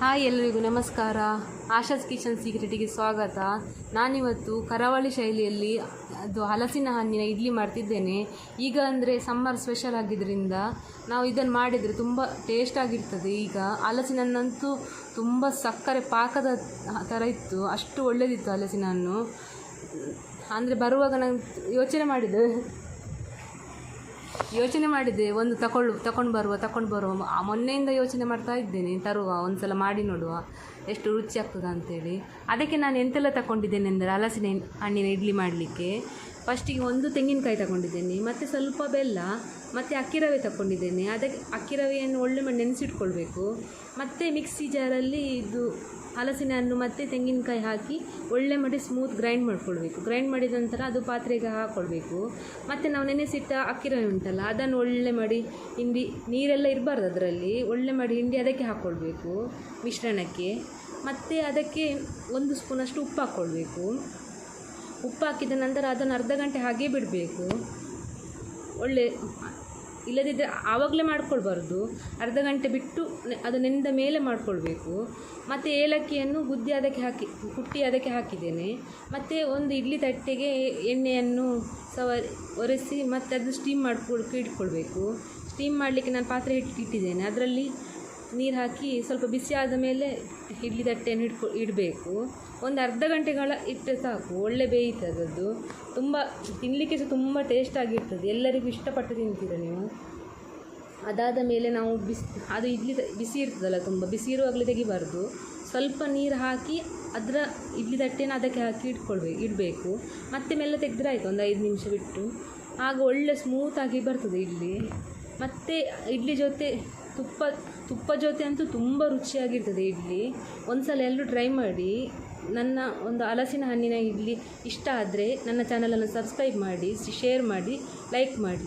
Hi ಎಲ್ಲರಿಗೂ ನಮಸ್ಕಾರ. Asha's kitchen ಸೀಕ್ರೆಟಿಗೆ ಸ್ವಾಗತ. ನಾನಿವತ್ತು ಕರಾವಳಿ ಶೈಲಿಯಲ್ಲಿ ಅದು ಹಲಸಿನ ಹಣ್ಣಿನ ಇಡ್ಲಿ ಮಾಡ್ತಿದ್ದೇನೆ. ಈಗ ಅಂದರೆ ಸಮ್ಮರ್ ಸ್ಪೆಷಲ್ ಆಗಿದ್ದರಿಂದ ನಾವು ಇದನ್ನು ಮಾಡಿದರೆ ತುಂಬ ಟೇಸ್ಟ್ ಆಗಿರ್ತದೆ. ಈಗ ಹಲಸಿನ ಹಣ್ಣಂತೂ ತುಂಬ ಸಕ್ಕರೆ ಪಾಕದ ಥರ ಇತ್ತು. ಅಷ್ಟು ಒಳ್ಳೆಯದಿತ್ತು ಹಲಸಿನ ಹಣ್ಣು ಅಂದರೆ ಬರುವಾಗ ನಾನು ಯೋಚನೆ ಮಾಡಿದೆ. ಯೋಚನೆ ಮಾಡಿದೆ, ಒಂದು ತಗೊಳ್ಳು ತಗೊಂಡು ಬರುವ ತಗೊಂಡು ಬರುವ. ಆ ಮೊನ್ನೆಯಿಂದ ಯೋಚನೆ ಮಾಡ್ತಾ ಇದ್ದೇನೆ, ತರುವ ಒಂದು ಸಲ ಮಾಡಿ ನೋಡುವ, ಎಷ್ಟು ರುಚಿ ಆಗ್ತದ ಅಂತೇಳಿ. ಅದಕ್ಕೆ ನಾನು ಎಂತೆಲ್ಲ ತಗೊಂಡಿದ್ದೇನೆ ಅಂದರೆ ಹಲಸಿನ ಹಣ್ಣಿನ ಇಡ್ಲಿ ಮಾಡಲಿಕ್ಕೆ. ಫಸ್ಟಿಗೆ ಒಂದು ತೆಂಗಿನಕಾಯಿ ತಗೊಂಡಿದ್ದೇನೆ ಮತ್ತು ಸ್ವಲ್ಪ ಬೆಲ್ಲ ಮತ್ತು ಅಕ್ಕಿ ರವೆ ತಗೊಂಡಿದ್ದೇನೆ ಅದಕ್ಕೆ ಅಕ್ಕಿ ರವೆಯನ್ನು ಒಳ್ಳೆ ಮಾಡಿ ನೆನೆಸಿಟ್ಕೊಳ್ಬೇಕು. ಮತ್ತು ಮಿಕ್ಸಿ ಜಾರಲ್ಲಿ ಇದು ಹಲಸಿನ ಹಣ್ಣು ಮತ್ತು ತೆಂಗಿನಕಾಯಿ ಹಾಕಿ ಒಳ್ಳೆ ಮಾಡಿ ಸ್ಮೂತ್ ಗ್ರೈಂಡ್ ಮಾಡ್ಕೊಳ್ಬೇಕು. ಗ್ರೈಂಡ್ ಮಾಡಿದ ನಂತರ ಅದು ಪಾತ್ರೆಗೆ ಹಾಕ್ಕೊಳ್ಬೇಕು ಮತ್ತು ನಾವು ನೆನೆಸಿಟ್ಟ ಅಕ್ಕಿ ರವೆ ಉಂಟಲ್ಲ, ಅದನ್ನು ಒಳ್ಳೆ ಮಾಡಿ ಹಿಂಡಿ ನೀರೆಲ್ಲ ಇರಬಾರ್ದು ಅದರಲ್ಲಿ. ಒಳ್ಳೆ ಮಾಡಿ ಹಿಂಡಿ ಅದಕ್ಕೆ ಹಾಕ್ಕೊಳ್ಬೇಕು ಮಿಶ್ರಣಕ್ಕೆ. ಮತ್ತು ಅದಕ್ಕೆ ಒಂದು ಸ್ಪೂನಷ್ಟು ಉಪ್ಪು ಹಾಕ್ಕೊಳ್ಬೇಕು ಉಪ್ಪು ಹಾಕಿದ ನಂತರ ಅದನ್ನು ಅರ್ಧ ಗಂಟೆ ಹಾಗೆ ಬಿಡಬೇಕು. ಒಳ್ಳೆ ಇಲ್ಲದಿದ್ದರೆ ಆವಾಗಲೇ ಮಾಡ್ಕೊಳ್ಬಾರ್ದು. ಅರ್ಧ ಗಂಟೆ ಬಿಟ್ಟು ಅದು ನೆಂದ ಮೇಲೆ ಮಾಡಿಕೊಳ್ಬೇಕು. ಮತ್ತು ಏಲಕ್ಕಿಯನ್ನು ಗುದ್ದಿ ಅದಕ್ಕೆ ಹಾಕಿ, ಕುಟ್ಟಿ ಅದಕ್ಕೆ ಹಾಕಿದ್ದೇನೆ. ಮತ್ತು ಒಂದು ಇಡ್ಲಿ ತಟ್ಟೆಗೆ ಎಣ್ಣೆಯನ್ನು ಸವ, ಒರೆಸಿ ಮತ್ತು ಅದು ಸ್ಟೀಮ್ ಮಾಡ್ಕೊಳ್ಕೆ ಇಟ್ಕೊಳ್ಬೇಕು. ಸ್ಟೀಮ್ ಮಾಡಲಿಕ್ಕೆ ನಾನು ಪಾತ್ರೆ ಇಟ್ಟು ಇಟ್ಟಿದ್ದೇನೆ. ಅದರಲ್ಲಿ ನೀರು ಹಾಕಿ ಸ್ವಲ್ಪ ಬಿಸಿ ಆದ ಮೇಲೆ ಇಡ್ಲಿ ತಟ್ಟೆಯನ್ನು ಇಟ್ಕೊ ಇಡಬೇಕು. ಒಂದು ಅರ್ಧ ಗಂಟೆಗಳ ಇಟ್ಟರೆ ಸಾಕು. ಒಳ್ಳೆ ಬೇಯ್ತದೆ ಅದು ತುಂಬ ತಿನ್ನಲಿಕ್ಕೆ ಸಹ ತುಂಬ ಟೇಸ್ಟ್ ಆಗಿರ್ತದೆ. ಎಲ್ಲರಿಗೂ ಇಷ್ಟಪಟ್ಟು ತಿಂತೀರ ನೀವು? ಅದಾದ ಮೇಲೆ ನಾವು ಬಿಸಿ, ಅದು ಇಡ್ಲಿ ಬಿಸಿ ಇರ್ತದಲ್ಲ ತುಂಬ. ಬಿಸಿ ಇರುವಾಗಲೇ ತೆಗಿಬಾರ್ದು. ಸ್ವಲ್ಪ ನೀರು ಹಾಕಿ ಅದರ ಇಡ್ಲಿ ತಟ್ಟೆನ ಅದಕ್ಕೆ ಹಾಕಿ ಇಟ್ಕೊಳ್ಬೇಕು ಇಡಬೇಕು. ಮತ್ತೆ ಮೆಲ್ಲ ತೆಗೆದ್ರೆ ಆಯಿತು. ಒಂದು ಐದು ನಿಮಿಷ ಬಿಟ್ಟು. ಆಗ ಒಳ್ಳೆ ಸ್ಮೂತಾಗಿ ಬರ್ತದೆ ಇಡ್ಲಿ. ಮತ್ತು ಇಡ್ಲಿ ಜೊತೆ ತುಪ್ಪ ತುಪ್ಪ ಜೊತೆ ಅಂತೂ ತುಂಬ ರುಚಿಯಾಗಿರ್ತದೆ ಇಡ್ಲಿ. ಒಂದ್ಸಲ ಎಲ್ಲರೂ ಟ್ರೈ ಮಾಡಿ. ನನ್ನ ಒಂದು ಹಲಸಿನ ಹಣ್ಣಿನ ಇಡ್ಲಿ ಇಷ್ಟ ಆದರೆ ನನ್ನ ಚಾನಲನ್ನು ಸಬ್ಸ್ಕ್ರೈಬ್ ಮಾಡಿ ಶೇರ್ ಮಾಡಿ ಲೈಕ್ ಮಾಡಿ.